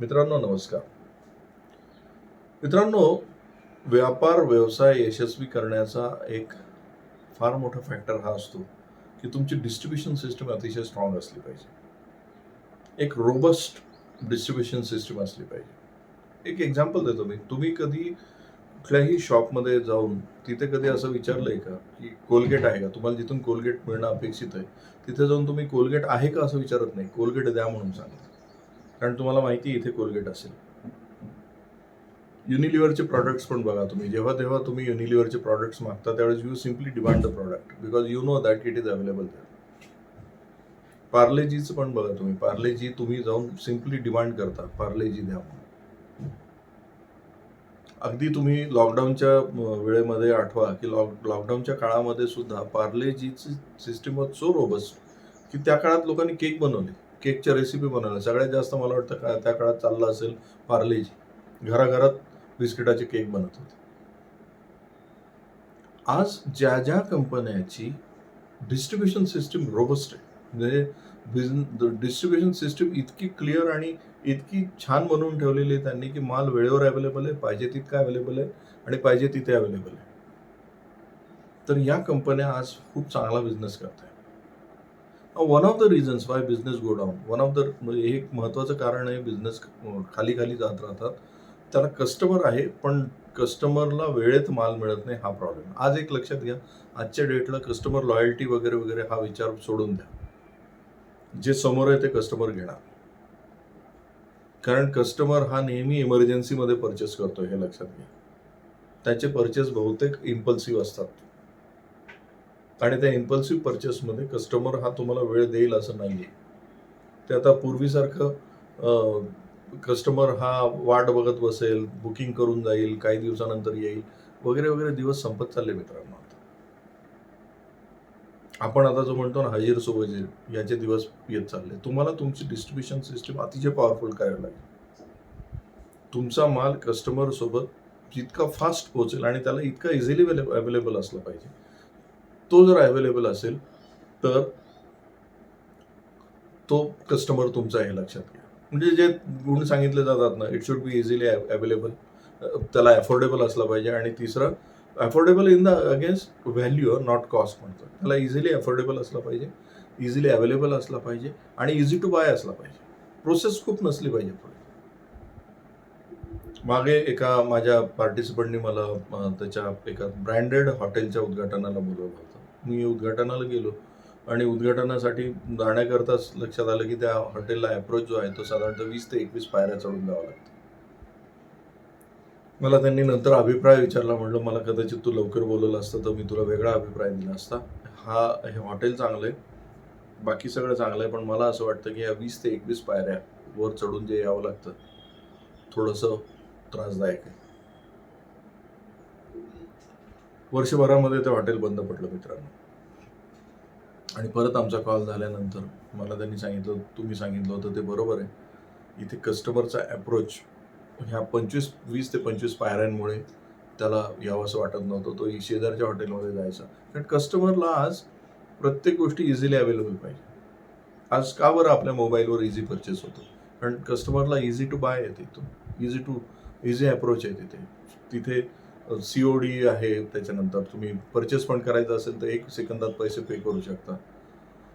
मित्रांनो नमस्कार. मित्रांनो व्यापार व्यवसाय यशस्वी करण्याचा एक फार मोठा फॅक्टर हा असतो की तुमची डिस्ट्रीब्युशन सिस्टम अतिशय स्ट्रॉंग असली पाहिजे. एक रोबस्ट डिस्ट्रीब्युशन सिस्टम असली पाहिजे. एक एक्झाम्पल देतो मी. तुम्ही कधी कुठल्याही शॉपमध्ये जाऊन तिथे कधी असं विचारलं आहे का की कोलगेट आहे का? तुम्हाला जिथून कोलगेट मिळणं अपेक्षित आहे तिथे जाऊन तुम्ही कोलगेट आहे का असं विचारत नाही? कोलगेट द्या म्हणून सांगा कारण तुम्हाला माहिती इथे कोलगेट असेल. युनिलिव्हरचे प्रॉडक्ट्स पण बघा तुम्ही. जेव्हा तेव्हा तुम्ही युनिलिव्हरचे प्रॉडक्ट्स मागता त्यावेळेस you simply demand the product because you know that it is available पार्लेजीचं पण बघा तुम्ही. पार्लेजी तुम्ही जाऊन सिम्पली डिमांड करता. पार्लेजी द्या अगदी तुम्ही लॉकडाऊनच्या वेळेमध्ये आठवा की लॉक लॉकडाऊनच्या काळामध्ये सुद्धा पार्लेजीची सिस्टीम सो रोबस्ट की त्या काळात लोकांनी केक बनवले. केकच्या रेसिपी बनवल्या. सगळ्यात जास्त मला वाटतं का त्या काळात चाललं असेल पार्लेजी घराघरात बिस्किटाचे केक बनत होते. आज ज्या ज्या कंपन्याची डिस्ट्रीब्युशन सिस्टीम रोबस्ट आहे म्हणजे डिस्ट्रीब्युशन सिस्टीम इतकी क्लिअर आणि इतकी छान बनवून ठेवलेली आहे त्यांनी की माल वेळेवर अवेलेबल आहे पाहिजे तितका अवेलेबल आहे आणि पाहिजे तिथे अवेलेबल आहे. तर या कंपन्या आज खूप चांगला बिझनेस करत आहेत one of the reasons why business go down one of the म्हणजे हे एक महत्त्वाचं कारण आहे बिझनेस खाली खाली जात राहतात. त्याला कस्टमर आहे पण कस्टमरला वेळेत माल मिळत नाही हा प्रॉब्लेम आज एक लक्षात घ्या आजच्या डेटला कस्टमर लॉयल्टी वगैरे वगैरे हा विचार सोडून द्या. जे समोर आहे ते कस्टमर घेणार. कारण कस्टमर हा नेहमी इमर्जन्सीमध्ये परचेस करतो हे लक्षात घ्या. त्याचे परचेस बहुतेक इम्पल्सिव्ह असतात. आणि त्या इम्पल्सिव्ह परचेसमध्ये कस्टमर हा तुम्हाला वेळ देईल असं नाही आहे ते आता पूर्वीसारखं कस्टमर हा वाट बघत बसेल बुकिंग करून जाईल काही दिवसानंतर येईल वगैरे वगैरे दिवस संपत चालले मित्रांनो आता. आपण आता जो म्हणतो ना हजीर सोबत याचे दिवस येत चालले. तुम्हाला तुमची डिस्ट्रीब्युशन सिस्टीम अतिशय पॉवरफुल करायला लागेल. तुमचा माल कस्टमर सोबत जितका फास्ट पोहोचेल आणि त्याला इतका इझिली अवेलेबल असला पाहिजे तो जर अवेलेबल असेल तर तो कस्टमर तुमचा हे लक्षात घ्या. म्हणजे जे गुण सांगितले जातात ना it should be easily available त्याला अफोर्डेबल असला पाहिजे. आणि तिसरं affordable in the against value not cost म्हणतो त्याला इझिली अफोर्डेबल असला पाहिजे. इझिली अवेलेबल असला पाहिजे. आणि इझी टू बाय असला पाहिजे. प्रोसेस खूप नसली पाहिजे मागे एका माझ्या पार्टिसिपंटनी मला त्याच्या एका ब्रँडेड हॉटेलच्या उद्घाटनाला बोलवलं होतं. मी उद्घाटनाला गेलो. आणि उद्घाटनासाठी जाण्याकरताच लक्षात आलं की त्या हॉटेलला अप्रोच जो आहे तो साधारणतः वीस ते एकवीस पायऱ्या चढून जावं लागतं. मला त्यांनी नंतर अभिप्राय विचारला म्हणलं मला कदाचित तू लवकर बोलवलं असतं तर मी तुला वेगळा अभिप्राय दिला असता. हा हे हॉटेल चांगलं आहे. बाकी सगळं चांगलं आहे पण मला असं वाटतं की या वीस ते एकवीस पायऱ्या वर चढून जे यावं लागतं थोडंसं त्रासदायक आहे. वर्षभरामध्ये ते हॉटेल बंद पडलं मित्रांनो. आणि परत आमचा कॉल झाल्यानंतर मला त्यांनी सांगितलं तुम्ही सांगितलं होतं ते बरोबर आहे. इथे कस्टमरचा ॲप्रोच ह्या पंचवीस वीस ते पंचवीस पायऱ्यांमुळे त्याला यावंसं वाटत नव्हतं. तो शेजारच्या हॉटेलमध्ये जायचा. कारण कस्टमरला आज प्रत्येक गोष्टी इझिली अवेलेबल पाहिजे. आज का बरं आपल्या मोबाईलवर इझी परचेस होतो? कारण कस्टमरला इझी टू बाय आहे तिथून. इझी टू इझी अप्रोच आहे तिथे. तिथे सी ओ डी आहे त्याच्यानंतर तुम्ही परचेस पण करायचं असेल तर एक सेकंदात पैसे पे करू शकता.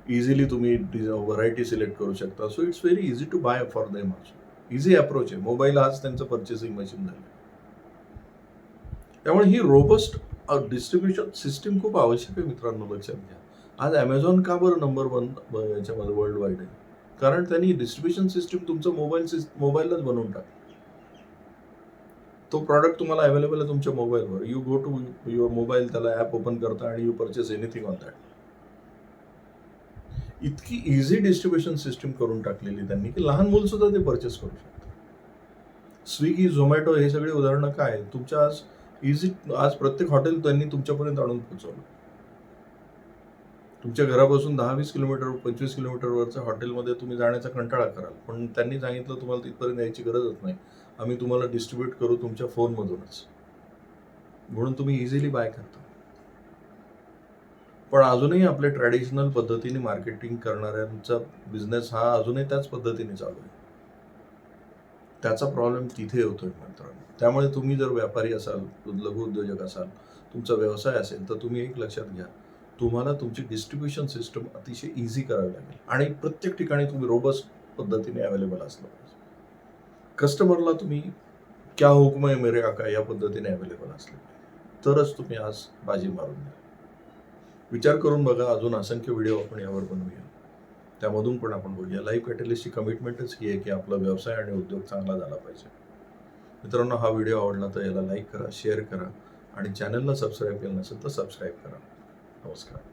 इझिली तुम्ही व्हरायटी सिलेक्ट करू शकता. So it's very easy to buy for them also easy approach आहे. मोबाईल आज त्यांचं परचेसिंग मशीन झालं त्यामुळे ही रोबस्ट डिस्ट्रीब्युशन सिस्टीम खूप आवश्यक आहे मित्रांनो लक्षात घ्या. आज ॲमेझॉन का बरं नंबर वन याच्यामध्ये वर्ल्ड वाईड आहे? कारण त्यांनी डिस्ट्रीब्युशन सिस्टीम तुमचं मोबाईल सिस मोबाईललाच बनवून टाकलं. तो प्रॉडक्ट तुम्हाला अवेलेबल आहे तुमच्या मोबाईलवर you go to your mobile त्याला ॲप ओपन करता आणि you purchase anything on that इतकी इझी डिस्ट्रीब्युशन सिस्टीम करून टाकलेली त्यांनी की लहान मुलं सुद्धा ते परचेस करू शकतात. स्विगी झोमॅटो हे सगळे उदाहरणं काय तुमच्या आज इझी आज प्रत्येक हॉटेल त्यांनी तुमच्यापर्यंत आणून पोहोचवलं. तुमच्या घरापासून दहा वीस किलोमीटर पंचवीस किलोमीटरवरच्या हॉटेलमध्ये तुम्ही जाण्याचा कंटाळा कराल. पण त्यांनी सांगितलं तुम्हाला तिथपर्यंत यायची गरजच नाही. आम्ही तुम्हाला डिस्ट्रीब्यूट करू तुमच्या फोनमधूनच म्हणून तुम्ही इझिली बाय करता. पण अजूनही आपल्या ट्रॅडिशनल पद्धतीने मार्केटिंग करणाऱ्यांचा बिझनेस हा अजूनही त्याच पद्धतीने चालू आहे. त्याचा प्रॉब्लेम तिथे होतोय मित्रांनो. त्यामुळे तुम्ही जर व्यापारी असाल लघु उद्योजक असाल तुमचा व्यवसाय असेल तर तुम्ही एक लक्षात घ्या. तुम्हाला तुमची डिस्ट्रीब्युशन सिस्टम अतिशय इझी करावी लागेल. आणि प्रत्येक ठिकाणी तुम्ही रोबस्ट पद्धतीने अवेलेबल असलं. पाहिजे कस्टमरला तुम्ही क्या हुकम आहे मेरे आका? या पद्धतीने अवेलेबल असले. तरच तुम्ही आज बाजी मारून द्या. विचार करून बघा अजून असंख्य व्हिडिओ आपण यावर बनवूया. त्यामधून पण आपण बघूया. लाईव्ह कॅटलिस्टची कमिटमेंटच ही आहे की आपला व्यवसाय आणि उद्योग चांगला झाला पाहिजे. मित्रांनो हा व्हिडिओ आवडला तर याला लाईक करा शेअर करा आणि चॅनलला सबस्क्राईब केलं नसेल तर सबस्क्राईब करा. नमस्कार.